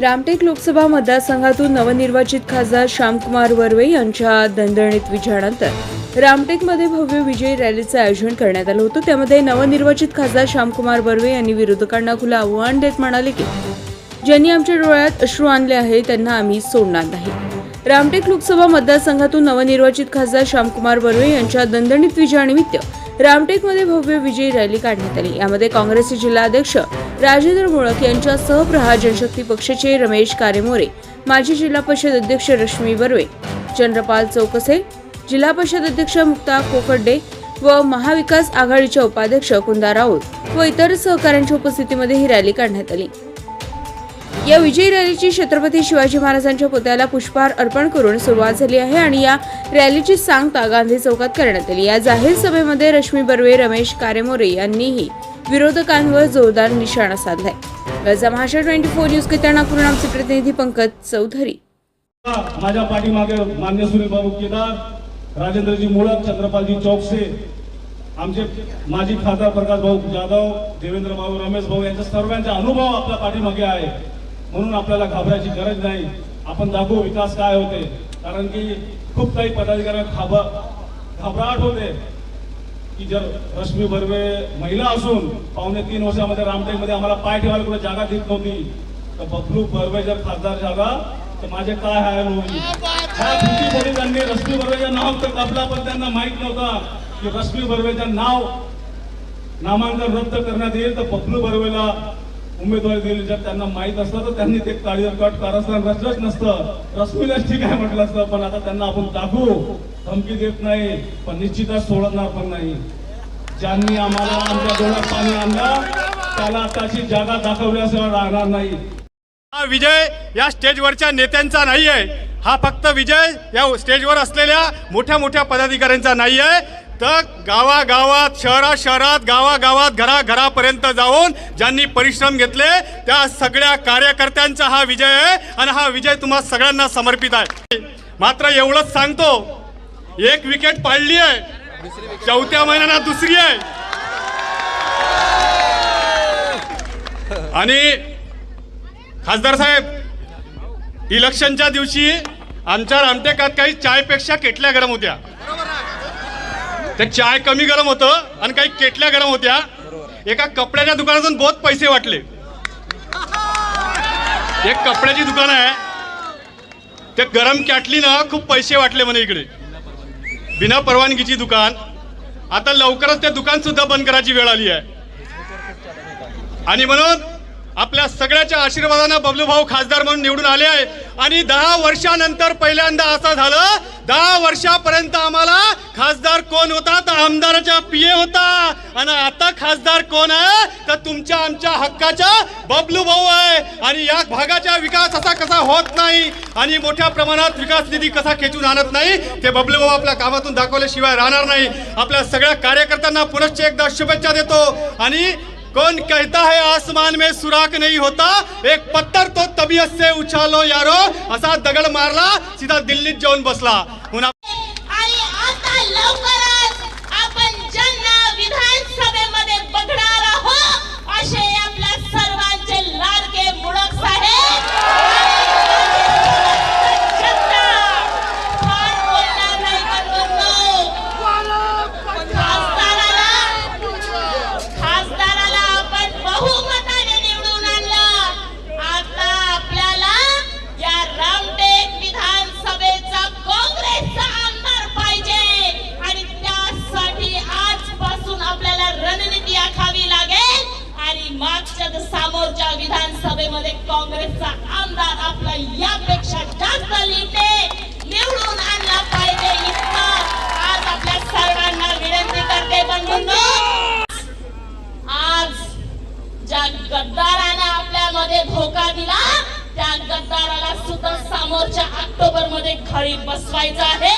रामटेक लोकसभा मतदारसंघातून नवनिर्वाचित खासदार श्यामकुमार वर्वे यांच्या दणदणीत विजयानंतर रामटेकमध्ये भव्य विजयी रॅलीचं आयोजन करण्यात आलं होतं. त्यामध्ये नवनिर्वाचित खासदार श्यामकुमार वर्वे यांनी विरोधकांना खुलं आव्हान देत म्हणाले की ज्यांनी आमच्या डोळ्यात अश्रू आणले आहे त्यांना आम्ही सोडणार नाही. रामटेक लोकसभा मतदारसंघातून नवनिर्वाचित खासदार श्यामकुमार वर्वे यांच्या दणदणीत विजयानिमित्त रामटेकमध्ये भव्य विजयी रॅली काढण्यात आली. यामध्ये काँग्रेसचे जिल्हाध्यक्ष राजेंद्र मोळक यांच्यासह प्रहार जनशक्ती पक्षाचे रमेश कारेमोरे माजी जिल्हा परिषद अध्यक्ष रश्मी बर्वे चंद्रपाल चौकसे जिल्हा परिषद अध्यक्ष मुक्ता कोकडे व महाविकास आघाडीच्या उपाध्यक्ष कुंदा राऊत व इतर सहकाऱ्यांच्या उपस्थितीमध्ये ही रॅली काढण्यात आली. या विजयी रॅलीची छत्रपती शिवाजी महाराजांच्या पुतळ्याला पुष्पहार अर्पण करून सुरुवात झाली आहे आणि या रॅलीची सांगता गांधी चौकात करण्यात आली. या जाहीर सभेमध्ये रश्मी बर्वे रमेश कारेमोरे यांनीही विरोधकांवर जोरदार निशाणा साधलाय. गजा महाराष्ट्र ट्वेंटी फोर न्यूज करिता पूर्ण आमचे प्रतिनिधी पंकज चौधरी. माझ्या पाठीमागे मान्य सुनील बाबू केदार राजेंद्रजी मुळक चंद्रपालजी चौकसे आमचे माजी खासदार प्रकाश भाऊ जाधव देवेंद्र भाऊ रमेश भाऊ यांच्या सर्वांचा अनुभव आपल्या पाठीमागे आहे. म्हणून आपल्याला घाबरायची गरज नाही. आपण दाखवू विकास काय होते? कारण की खूप काही पदाधिकारी खाब घाबराट होते. की जर रश्मी बर्वे महिला असून पावणे तीन वर्षामध्ये रामटेकमध्ये आम्हाला पाय ठेवायला कुठे जागा देत नव्हती. तर बबलू बर्वे जर खासदार झाला तर माझे काय हाल होईल? ह्या त्यांनी रश्मी बर्वेचं नाव तर कापला पण त्यांना माहीत नव्हता की रश्मी बर्वेचं नाव नामांकन रद्द करण्यात येईल. तर बबलू बर्वेला उमेदवारी दिली जर त्यांना माहीत असतं तर त्यांनी ते काळीवर कट कारस्थान रचलंच नसतं. रश्मीलाच ठीक आहे म्हटलं असतं पण आता त्यांना आपण दाखवू. धमकी देत नाही पण निश्चितच सोडणार पण नाही. ज्यांनी आम्हाला आमच्या डोळ्यात पाणी आणलं त्याला आताची जागा दाखवल्याशिवाय राहणार नाही. हा विजय या स्टेजवरच्या नेत्यांचा नाही आहे हा फक्त विजय या स्टेजवर असलेल्या मोठ्या मोठ्या पदाधिकाऱ्यांचा नाही आहे तर गावागावात शहरा शहरात गावागावात घराघरापर्यंत जाऊन ज्यांनी परिश्रम घेतले त्या सगळ्या कार्यकर्त्यांचा हा विजय आहे आणि हा विजय तुम्हा सगळ्यांना समर्पित आहे. मात्र एवढंच सांगतो एक विकेट पाडली आहे. चौथ्या महिन्याला दुसरी आहे. आणि खासदार साहेब इलेक्शनच्या दिवशी आमच्या रामटेकात काही चायपेक्षा केटल्या गरम होत्या. ते चाय कमी गरम होतं आणि काही केटल्या गरम होत्या. एका कपड्याच्या दुकानातून बहुत पैसे वाटले. एक कपड्याची दुकान आहे. ते गरम कॅटली ना खूप पैसे वाटले म्हणे इकडे. बिना परवानगीची दुकान. आता लवकरच ते दुकान सुद्धा बंद करायची वेळ आली आहे. आणि म्हणून आपल्या सगळ्याच्या आशीर्वादानं बबलू भाऊ खासदार म्हणून निवडून आले आहे. आणि दहा वर्षानंतर पहिल्यांदा असं झालं दहा वर्षापर्यंत आम्हाला खासदार कोण होता? तर आमदाराचा पीए होता. आणि आता खासदार कोण आहे? तर तुमच्या आमच्या हक्काच्या बबलू भाऊ आहे. आणि या भागाचा विकास असा कसा होत नाही आणि मोठ्या प्रमाणात विकास निधी कसा खेचून आणत नाही ते बबलू भाऊ आपल्या कामातून दाखवल्याशिवाय राहणार नाही. आपल्या सगळ्या कार्यकर्त्यांना पुनश्च एकदा शुभेच्छा देतो. आणि कौन कहता है आसमान में सुराख नहीं होता? एक पत्थर तो तबीयत से उछालो यारो। असा दगड मारला सीधा दिल्लीत जाऊन बसला। आणि समोरच्या विधानसभेमध्ये काँग्रेसचा आमदार आपला यापेक्षा जास्त लिहिते निवडून आणला पाहिजे इतका. आज आपल्या सर्वांना विनंती करते बंधूंनो. आज ज्या गद्दाराने आपल्यामध्ये धोका दिला त्या गद्दाराला सुद्धा समोरच्या ऑक्टोबरमध्ये घरी बसवायचं आहे.